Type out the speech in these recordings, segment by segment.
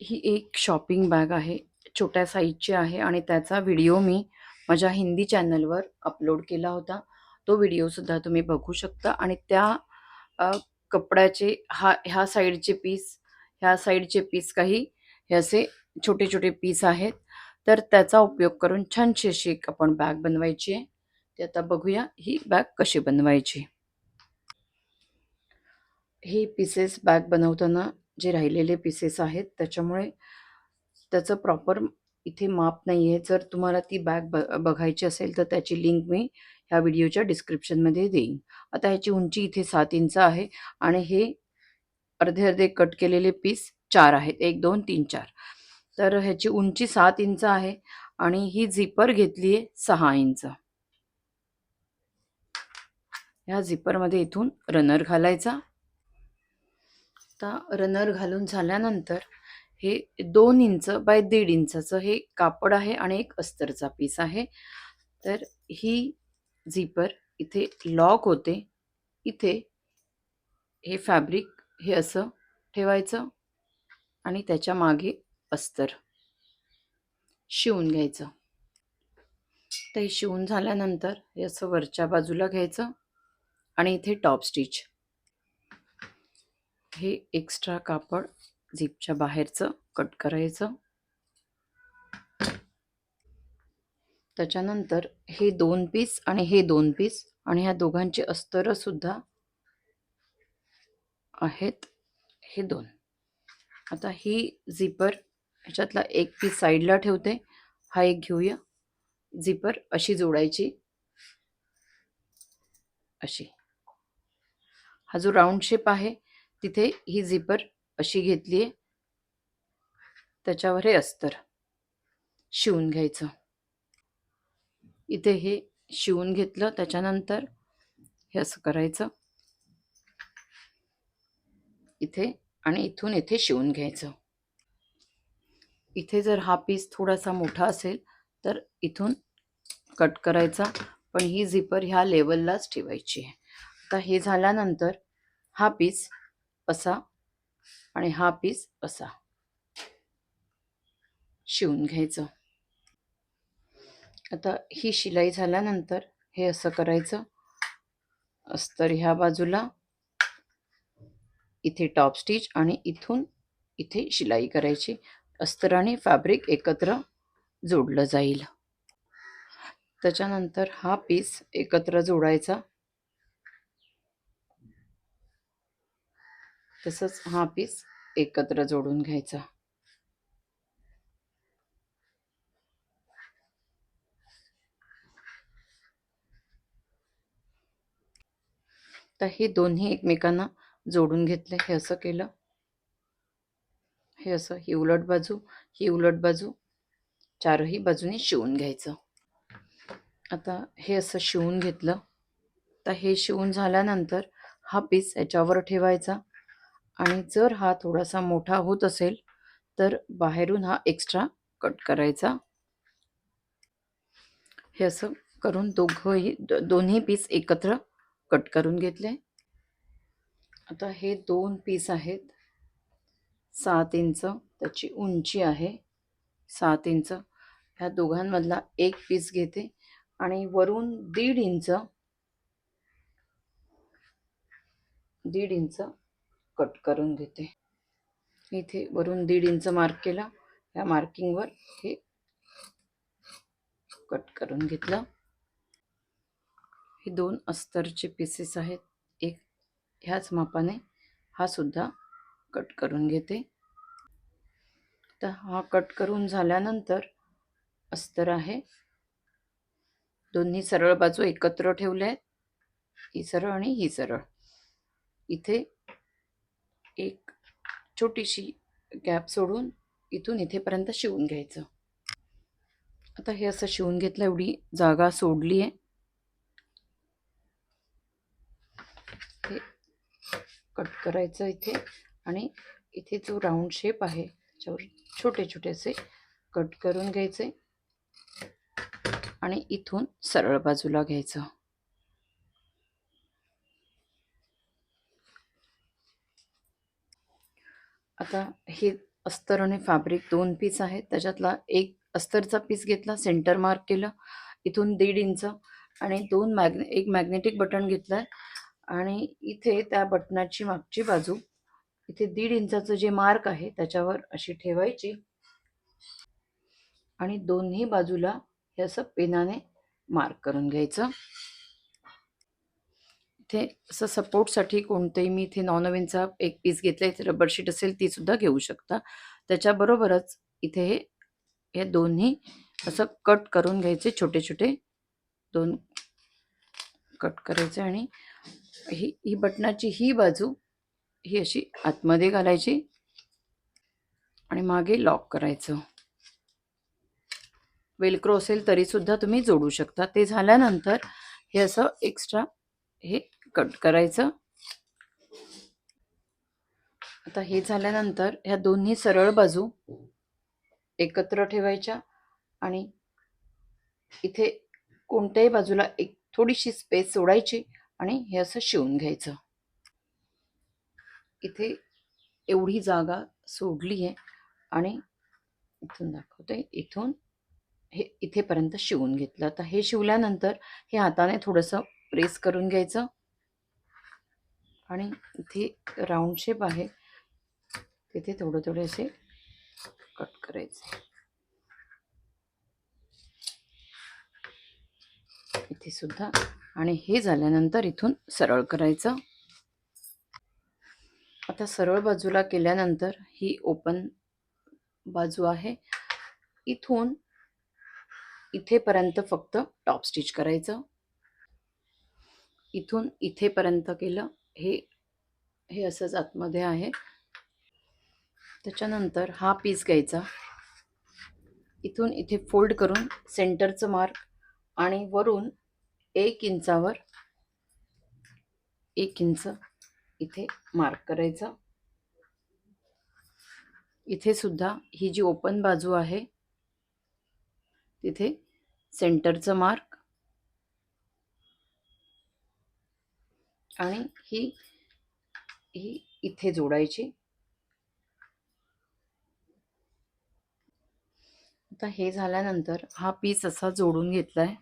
ही एक shopping bag आहे. छोट्या साईजची आहे आणि त्याचा व्हिडिओ मी माझ्या हिंदी चॅनलवर अपलोड केला होता. तो व्हिडिओसुद्धा तुम्ही बघू शकता आणि त्या कपड्याचे हा ह्या साईडचे पीस, ह्या साईडचे पीस काही हे असे छोटे-छोटे पीस आहेत. तर त्याचा उपयोग करून छानशी अशी एक आपण बॅग बनवायची आहे. ते आता बघूया ही बॅग कशी बनवायची. हे पीसेस बॅग बनवताना जे राहिलेले पीसेस आहेत त्याच्यामुळे त्याचं प्रॉपर इथे माप नाही आहे. जर तुम्हाला ती बॅग ब बघायची असेल तर त्याची लिंक मी ह्या व्हिडिओच्या डिस्क्रिप्शनमध्ये देईन. आता ह्याची उंची इथे सात इंच आहे आणि हे अर्धे-अर्धे कट केलेले पीस चार आहेत. 1, 2, 3, 4 तर ह्याची उंची सात इंच आहे आणि ही झिपर घेतली आहे सहा इंच. ह्या झिपरमध्ये इथून रनर घालायचा. आता रनर घालून झाल्यानंतर हे दोन इंच बाय दीड इंचाचं हे कापड आहे आणि एक अस्तरचा पीस आहे. तर ही झिपर इथे लॉक होते. इथे हे फॅब्रिक हे असं ठेवायचं आणि त्याच्यामागे अस्तर शिवून घ्यायचं. ते शिवून झाल्यानंतर हे असं वरच्या बाजूला घ्यायचं आणि इथे टॉप स्टिच. हे एक्स्ट्रा कापड झिपच्या बाहेरचं कट करायचं. त्याच्यानंतर हे दोन पीस आणि हे दोन पीस आणि ह्या दोघांची अस्तर सुद्धा आहेत हे दोन आता ही झिपर ह्याच्यातला एक पीस साईडला ठेवते. हा एक घेऊया. झिपर अशी जोडायची. अशी. हा जो राऊंड शेप आहे तिथे ही झिपर अशी घेतली आहे. त्याच्यावर हे अस्तर शिवून घ्यायचं. इथे हे शिवून घेतलं त्याच्यानंतर हे असं करायचं. इथे आणि इथून इथे शिवून घ्यायचं. इथे जर हा पीस थोडासा मोठा असेल तर इथून कट करायचा. पण ही झिपर ह्या लेवललाच ठेवायची आहे. आता हे झाल्यानंतर हा पीस असा आणि हा पीस असा शिवून घ्यायचं. आता ही शिलाई झाल्यानंतर हे असं करायचं. अस्तर ह्या बाजूला इथे टॉप स्टिच आणि इथून इथे शिलाई करायची. अस्तर आणि फॅब्रिक एकत्र जोडलं जाईल. त्याच्यानंतर हा पीस एकत्र जोडायचा. तसंच हा पीस एकत्र जोडून घ्यायचा. तर हे दोन्ही एकमेकांना जोडून घेतले. हे असं केलं. हे असं ही उलट बाजू, ही उलट बाजू चारही बाजूनी शिवून घ्यायचं. आता हे असं शिवून घेतलं. तर हे शिवून झाल्यानंतर हा पीस याच्यावर ठेवायचा आणि जर हा थोडासा मोठा होत असेल तर बाहेरून हा एक्स्ट्रा कट करायचा. हे असं करून दोघंही दोन्ही पीस एकत्र कट करून घेतले. आता हे दोन पीस आहेत. सात इंच त्याची उंची आहे. सात इंच ह्या दोघांमधला एक पीस घेते आणि वरून दीड इंच दीड इंच कट करून घेते. इथे वरून दीड इंच मार्क केला. या मार्किंगवर हे कट करून घेतलं. हे दोन अस्तरचे पीसेस आहेत. एक ह्याच मापाने हा सुद्धा कट करून घेते. तर हा कट करून झाल्यानंतर अस्तर आहे. दोन्ही सरळ बाजू एकत्र ठेवल्या आहेत. ही सरळ आणि ही सरळ. इथे एक छोटीशी गॅप सोडून इथून इथेपर्यंत शिवून घ्यायचं. आता हे असं शिवून घेतलं. एवढी जागा सोडली आहे. हे कट करायचं इथे आणि इथे जो राऊंड शेप आहे त्याच्यावर छोटे छोटेसे कट करून घ्यायचे आणि इथून सरळ बाजूला घ्यायचं. आता हे अस्तर आणि फॅब्रिक दोन पीस आहेत. त्याच्यातला एक अस्तरचा पीस घेतला सेंटर मार्क केलं इथून दीड इंच आणि दोन मॅग्ने एक मॅग्नेटिक बटन घेतलं आणि इथे त्या बटनाची मागची बाजू इथे दीड इंचाचं जे मार्क आहे त्याच्यावर अशी ठेवायची आणि दोन्ही बाजूला हे असं पेनाने मार्क करून घ्यायचं. इथे असं सपोर्टसाठी कोणतेही मी इथे नॉन ओव्हनचा एक पीस घेतला इथे रबर शीट असेल ती सुद्धा घेऊ शकता. त्याच्याबरोबरच इथे हे हे दोन्ही असं कट करून घ्यायचे छोटे छोटे दोन कट करायचे आणि ही ही बटनाची ही बाजू ही अशी आतमध्ये घालायची आणि मागे लॉक करायचं. वेलक्रो असेल तरी सुद्धा तुम्ही जोडू शकता. ते झाल्यानंतर हे असं एक्स्ट्रा हे कट करायचं. आता हे झाल्यानंतर ह्या दोन्ही सरळ बाजू एकत्र ठेवायच्या आणि इथे कोणत्याही बाजूला एक थोडीशी स्पेस सोडायची आणि हे असं शिवून घ्यायचं. इथे एवढी जागा सोडली आहे आणि इथून दाखवते. इथून हे इथेपर्यंत शिवून घेतलं. आता हे शिवल्यानंतर हे हाताने थोडंसं प्रेस करून घ्यायचं. आणि इथे राऊंड शेप आहे. तिथे थोडे थोडे असे कट करायचे. इथे सुद्धा. आणि हे झाल्यानंतर इथून सरळ करायचं. आता सरळ बाजूला केल्यानंतर ही ओपन बाजू आहे. इथून इथेपर्यंत फक्त टॉप स्टिच करायचं. इथून इथेपर्यंत केलं. हे हे असंच आतमध्ये आहे. त्याच्यानंतर हा पीस घ्यायचा. इथून इथे फोल्ड करून सेंटरचं मार्क आणि वरून एक इंचावर एक इंच इथे मार्क करायचं. इथे सुद्धा ही जी ओपन बाजू आहे तिथे सेंटरचं मार्क आणि ही ही इथे जोडायची. आता हे झाल्यानंतर हा पीस असा जोडून घेतलाय.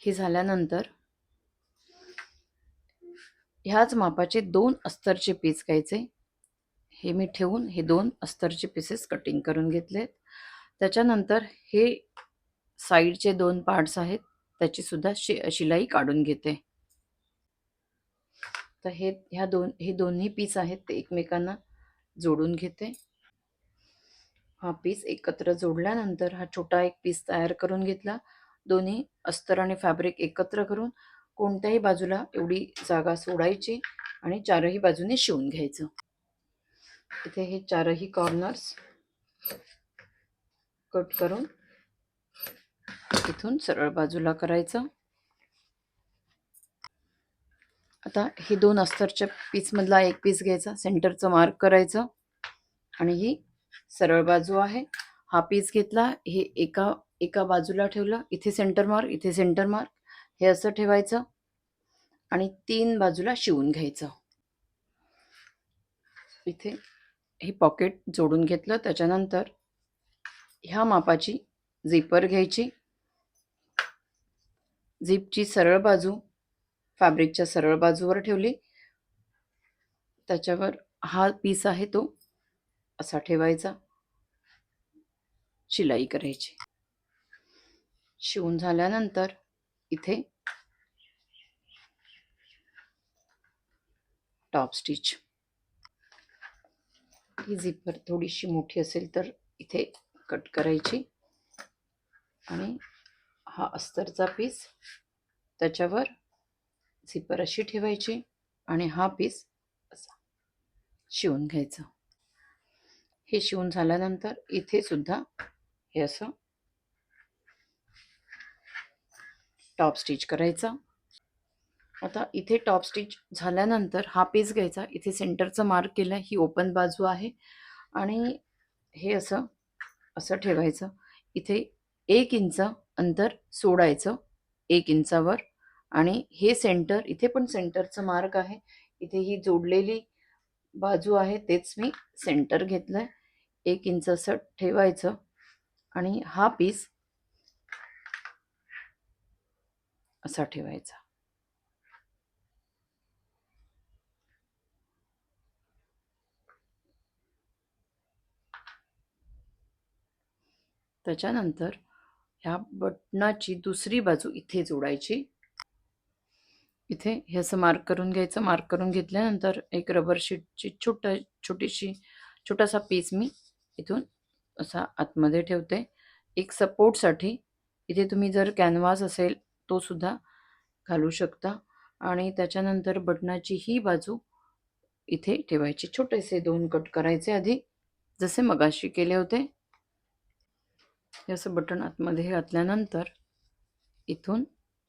हे झाल्यानंतर ह्याच मापाचे दोन अस्तरचे पीस घ्यायचे. हे मी ठेवून हे दोन अस्तरचे पीसेस कटिंग करून घेतलेत. त्याच्यानंतर हे साईडचे दोन पार्ट्स आहेत त्याची सुद्धा शि शिलाई काढून घेते. तर हे ह्या दोन हे दोन्ही पीस आहेत ते एकमेकांना जोडून घेते. हा पीस एकत्र जोडल्यानंतर हा छोटा एक पीस तयार करून घेतला. दोन्ही अस्तर आणि फॅब्रिक एकत्र करून कोणत्याही बाजूला एवढी जागा सोडायची आणि चारही बाजूने शिवून घ्यायचं. इथे हे चारही कॉर्नर्स कट करून इथून सरळ बाजूला करायचं. आता हे दोन अस्तरच्या पीसमधला एक पीस घ्यायचा सेंटरचं मार्क करायचं आणि ही सरळ बाजू आहे. हा पीस घेतला हे एका एका बाजूला ठेवलं इथे सेंटर मार्क इथे सेंटर मार्क हे असं ठेवायचं आणि तीन बाजूला शिवून घ्यायचं. इथे हे पॉकेट जोडून घेतलं त्याच्यानंतर ह्या मापाची झिपर घ्यायची. झिपची सरळ बाजू फॅब्रिकच्या सरळ बाजूवर ठेवली. त्याच्यावर हा पीस आहे तो. असा ठेवायचा. शिलाई करायची. शिवून झाल्यानंतर इथे टॉप स्टिच. ही झिपर थोडीशी मोठी असेल तर इथे कट करायची. आणि हा अस्तरचा पीस. त्याच्यावर झिपर अशी ठेवायची आणि हा पीस असा शिवून घ्यायचं. हे शिवून झाल्यानंतर इथे सुद्धा हे असं टॉप स्टिच करायचं. आता इथे टॉप स्टिच झाल्यानंतर हा पीस घ्यायचा. इथे सेंटरचं मार्क केलं ही ओपन बाजू आहे. आणि हे असं असं ठेवायचं. इथे एक इंच अंतर सोडायचं. एक इंचावर आणि हे सेंटर इथे पण सेंटरचं मार्क आहे. इथे ही जोडलेली बाजू आहे तेच मी सेंटर घेतलंय. एक इंच असं ठेवायचं आणि हा पीस असा ठेवायचा. त्याच्यानंतर ह्या बटनाची दुसरी बाजू इथे जोडायची. इथे हे असं मार्क करून घ्यायचं. मार्क करून घेतल्यानंतर एक रबर शीटची छोट छोटीशी छोटासा पीस मी इथून असा आतमध्ये ठेवते. एक सपोर्टसाठी इथे तुम्ही जर कॅनव्हास असेल तो सुद्धा घालू शकता. आणि त्याच्यानंतर बटनाची ही बाजू इथे ठेवायची. छोटेसे दोन कट करायचे आधी. जसे मगाशी केले होते. हे असं बटन आतमध्ये घातल्यानंतर इथून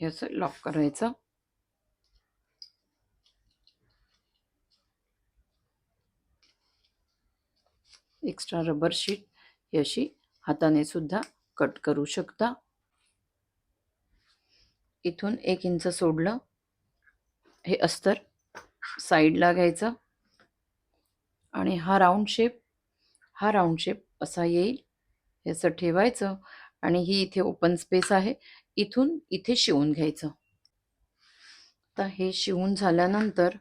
हे असं लॉक करायचं. एक्स्ट्रा रबर शीट ही अशी हाताने सुद्धा कट करू शकता. इथून एक इंच सोडलं. हे अस्तर साईडला घ्यायचं. आणि हा राऊंड शेप हा राऊंड शेप असा येईल. हे असं ठेवायचं. आणि ही इथे ओपन स्पेस आहे. इथून इथे शिवून घ्यायचं. आता हे शिवून झाल्यानंतर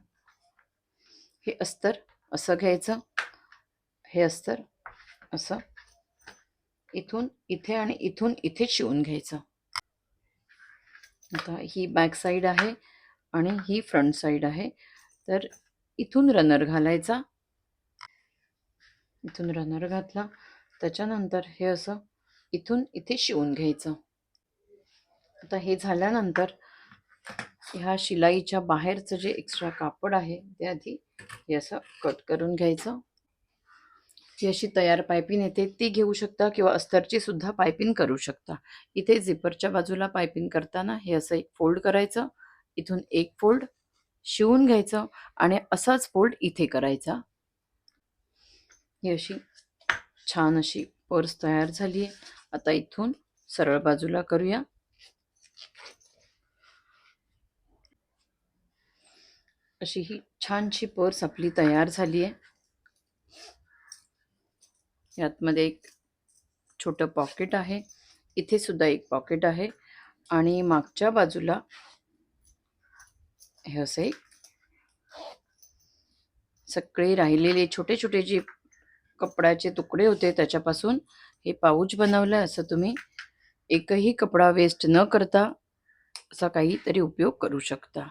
हे अस्तर असं घ्यायचं. हे अस्तर असं इथून इथे आणि इथून इथे शिवून घ्यायचं. आता ही बॅक साईड आहे आणि ही फ्रंट साईड आहे. तर इथून रनर घालायचा. इथून रनर घातला. त्याच्यानंतर हे असं इथून इथे शिवून घ्यायचं. आता हे झाल्यानंतर ह्या शिलाईच्या बाहेरचं जे एक्स्ट्रा कापड आहे ते आधी हे असं कट करून घ्यायचं. ही अशी तयार पायपिंग येते ती घेऊ शकता किंवा अस्तरची सुद्धा पायपिंग करू शकता. इथे झिपरच्या बाजूला पायपिंग करताना हे असं एक फोल्ड करायचं इथून एक फोल्ड शिवून घ्यायचं आणि असाच फोल्ड इथे करायचा. ही अशी छान अशी पर्स तयार झाली आहे. आता इथून सरळ बाजूला करूया. अशी ही छानशी पर्स आपली तयार झाली आहे. यातमध्ये एक छोटं पॉकेट आहे. इथे सुद्धा एक पॉकेट आहे. आणि मागच्या बाजूला हे असे सगळे राहिलेले छोटे छोटे जे कपड्याचे तुकडे होते त्याच्यापासून हे पाऊच बनवलं असं तुम्ही एकही कपडा वेस्ट न करता असा काहीतरी उपयोग करू शकता.